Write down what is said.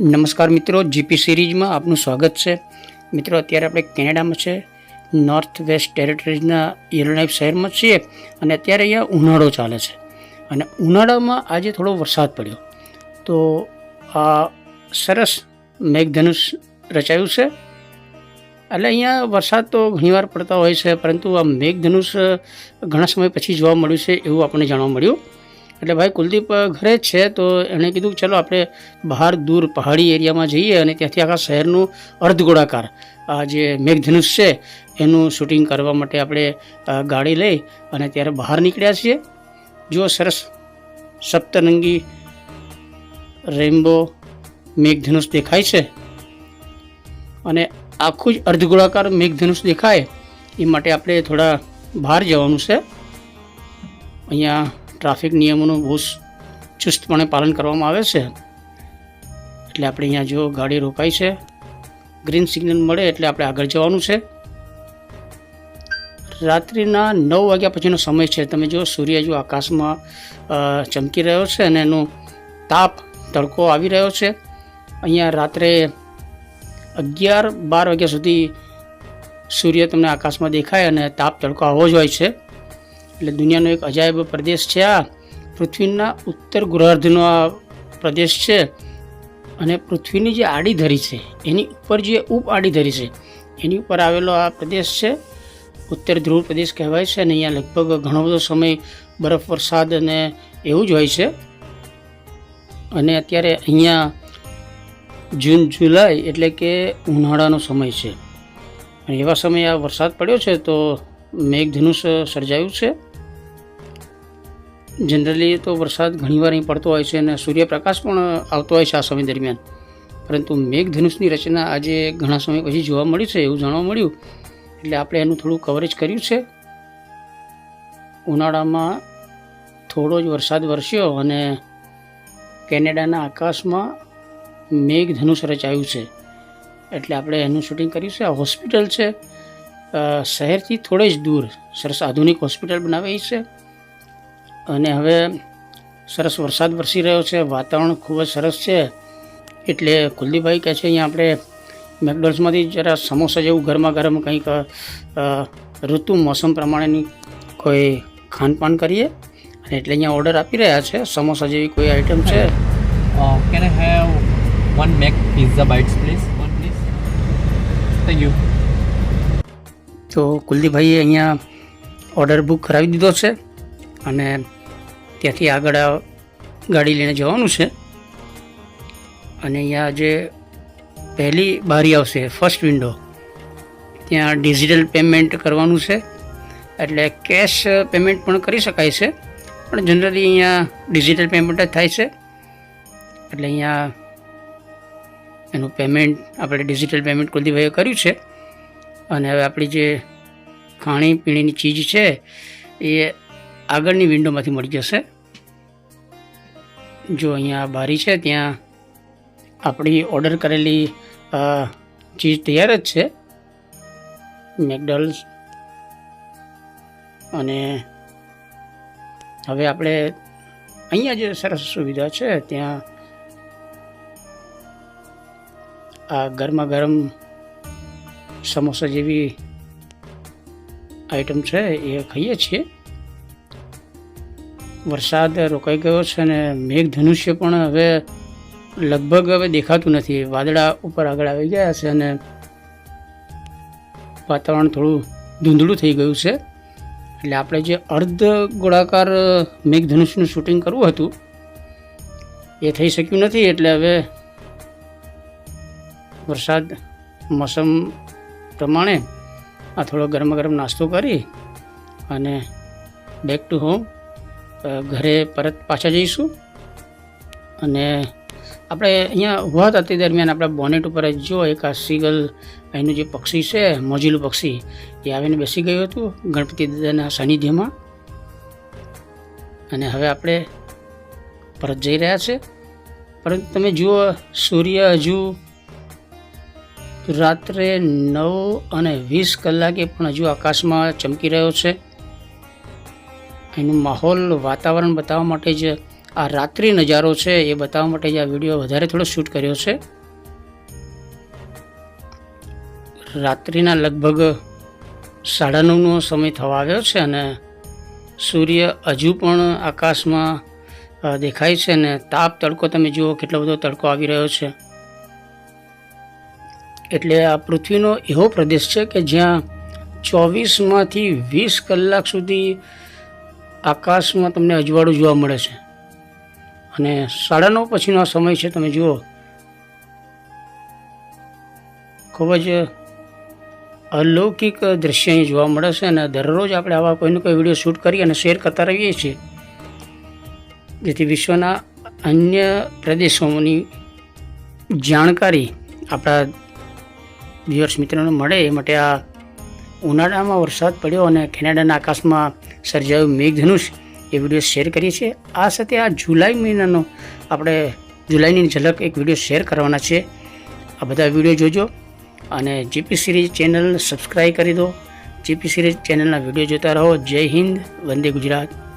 નમસ્કાર મિત્રો, જીપી સિરીઝમાં આપનું સ્વાગત છે. મિત્રો, અત્યારે આપણે કેનેડામાં છે નોર્થ વેસ્ટ ટેરેટરીઝના યલોનાઇફ શહેરમાં છીએ અને અત્યારે અહીંયા ઉનાળો ચાલે છે. અને ઉનાળામાં આજે થોડો વરસાદ પડ્યો. તો આ સરસ મેઘધનુષ રચાયું છે. એટલે અહીંયા વરસાદ તો ઘણીવાર પડતા હોય છે, પરંતુ આ મેઘધનુષ ઘણા સમય પછી જોવા મળ્યું છે એવું આપણને જાણવા મળ્યું. એટલે ભાઈ કુલદીપ ઘરે જ છે, તો એણે કીધું ચલો આપણે બહાર દૂર પહાડી એરિયામાં જઈએ અને ત્યાંથી આખા શહેરનું અર્ધગોળાકાર આ જે મેઘધનુષ છે, એનું શૂટિંગ કરવા માટે આપણે ગાડી લઈ અને ત્યારે બહાર નીકળ્યા છીએ. જો સરસ સપ્તરંગી રેમ્બો મેઘધનુષ દેખાય છે અને આખું જ અર્ધગોળાકાર મેઘધનુષ દેખાય, એ માટે આપણે થોડા બહાર જવાનું છે. અહીંયા ટ્રાફિક નિયમોનું બહુ ચુસ્તપણે પાલન કરવામાં આવે છે. એટલે આપણે અહીંયા જો ગાડી રોકાઈ છે ગ્રીન સિગ્નલ મળે એટલે આપણે આગળ જવાનું છે. રાત્રિના નવ વાગ્યા પછીનો સમય છે. તમે જો સૂર્ય જો આકાશમાં ચમકી રહ્યો છે અને એનો તાપ, તડકો આવી રહ્યો છે. અહીંયા રાત્રે અગિયાર બાર વાગ્યા સુધી સૂર્ય તમને આકાશમાં દેખાય અને તાપ, તડકો આવો જ હોય છે. એટલે દુનિયાનો એક અજાયબ પ્રદેશ છે આ. પૃથ્વીના ઉત્તર ગોળાર્ધનો આ પ્રદેશ છે. અને પૃથ્વીની જે આડી ધરી છે, એની ઉપર જે ઉપ આડી ધરી છે, એની ઉપર આવેલો આ પ્રદેશ છે. ઉત્તર ધ્રુવ પ્રદેશ કહેવાય છે અને અહીંયા લગભગ ઘણો બધો સમય બરફ, વરસાદ અને એવું જ હોય છે. અને અત્યારે અહીંયા જૂન, જુલાઈ એટલે કે ઉનાળાનો સમય છે. એવા સમયે આ વરસાદ પડ્યો છે તો મેઘધનુષ સર્જાયું છે. જનરલી તો વરસાદ ઘણીવાર અહીં પડતો હોય છે અને સૂર્યપ્રકાશ પણ આવતો હોય છે આ સમય દરમિયાન. પરંતુ મેઘધનુષની રચના આજે ઘણા સમય પછી જોવા મળી છે, એવું જાણવા મળ્યું. એટલે આપણે એનું થોડું કવરેજ કર્યું છે. ઉનાળામાં થોડો જ વરસાદ વરસ્યો અને કેનેડાના આકાશમાં મેઘધનુષ રચાયું છે. એટલે આપણે એનું શૂટિંગ કર્યું છે. આ હોસ્પિટલ છે. શહેરથી થોડે જ દૂર. સરસ આધુનિક હોસ્પિટલ બનાવી છે. અને હવે સરસ વરસાદ વરસી રહ્યો છે વાતાવરણ ખૂબ જ સરસ છે. એટલે કુલદીપભાઈ કહે છે અહીંયા આપણે મેકડોલ્સમાંથી જરા સમોસા જેવું ગરમા ગરમ કંઈક ઋતુ મોસમ પ્રમાણેની કોઈ ખાનપાન કરીએ. અને એટલે અહીંયા ઓર્ડર આપી રહ્યા છે સમોસા જેવી કોઈ આઈટમ છે. Can can one have pizza pizza bites, please? One, please. Thank તો કુલદીપભાઈએ અહીંયા ઓર્ડર બુક કરાવી દીધો છે. અને ત્યાંથી આગળ ગાડી લઈને જવાનું છે. અને અહીંયા જે પહેલી બારી આવશે ફર્સ્ટ વિન્ડો ત્યાં ડિજિટલ પેમેન્ટ કરવાનું છે. એટલે કેશ પેમેન્ટ પણ કરી શકાય છે, પણ જનરલી અહીંયા ડિજિટલ પેમેન્ટ જ થાય છે. એટલે અહીંયા એનું પેમેન્ટ આપણે ડિજિટલ પેમેન્ટ કુલદીપભાઈએ કર્યું છે. અને હવે આપણી જે ખાણીપીણીની ચીજ છે, એ આગળની વિન્ડોમાંથી મળી જશે. જો અહીંયા બારી છે, ત્યાં આપણી ઓર્ડર કરેલી ચીજ તૈયાર જ છે. મેકડોલ્સ અને હવે આપણે અહીંયા જે સરસ સુવિધા છે, ત્યાં આ ગરમા ગરમ સમોસા જેવી આઈટમ છે, એ ખાઈએ છીએ. વરસાદ રોકાઈ ગયો છે અને મેઘધનુષ્ય પણ હવે લગભગ હવે દેખાતું નથી. વાદળા ઉપર આગળ આવી ગયા છે અને વાતાવરણ થોડું ધૂંધળું થઈ ગયું છે. એટલે આપણે જે અર્ધ ગોળાકાર મેઘધનુષનું શૂટિંગ કરવું હતું, એ થઈ શક્યું નથી. એટલે હવે વરસાદ મોસમ પ્રમાણે આ થોડો ગરમા ગરમ નાસ્તો કરી અને બેક ટુ હોમ ઘરે પરત પાછા જઈશું. અને આપણે અહીંયા ઊભા હતા તે દરમિયાન આપણા બોનેટ ઉપર જ એક આ સીગલ અહીંનું જે પક્ષી છે, મોજીલું પક્ષી, એ આવીને બેસી ગયું હતું ગણપતિ દાદાના સાનિધ્યમાં. અને હવે આપણે પરત જઈ રહ્યા છે. પરંતુ તમે જુઓ, સૂર્ય હજુ રાત્રે નવ અને વીસ કલાકે પણ હજુ આકાશમાં ચમકી રહ્યો છે. એનું માહોલ વાતાવરણ બતાવવા માટે જ આ રાત્રિ નજારો છે એ બતાવવા માટે જ આ વીડિયો વધારે થોડો શૂટ કર્યો છે. રાત્રિના લગભગ સાડા નવનો સમય થવા આવ્યો છે અને સૂર્ય હજુ પણ આકાશમાં દેખાય છે અને તાપ તડકો તમે જુઓ કેટલો બધો તડકો આવી રહ્યો છે. એટલે આ પૃથ્વીનો એવો પ્રદેશ છે કે જ્યાં ચોવીસમાંથી વીસ કલાક સુધી આકાશમાં તમને અજવાળું જોવા મળે છે. અને સાડા નવ પછીનો આ સમય છે, તમે જુઓ. ખૂબ જ અલૌકિક દ્રશ્ય અહીં જોવા મળે છે અને દરરોજ આપણે આવા કોઈને કોઈ વીડિયો શૂટ કરી અને શેર કરતા રહીએ છીએ. જેથી વિશ્વના અન્ય પ્રદેશોની જાણકારી આપણા વ્યુઅર્સ મિત્રોને મળે. એ માટે આ ઉનાળામાં વરસાદ પડ્યો અને કેનેડાના આકાશમાં સર્જાયું મેઘધનુષ એ વીડિયો શેર કરીએ છીએ, આ સાથે આ જુલાઈ મહિનાનો આપણે જુલાઈની ઝલક એક વીડિયો શેર કરવાના છે. આ બધા વીડિયો જોજો અને જીપી સિરીઝ ચેનલ સબસ્ક્રાઈબ કરી દો. જીપી સિરીઝ ચેનલના વીડિયો જોતા રહો. જય હિન્દ, વંદે ગુજરાત.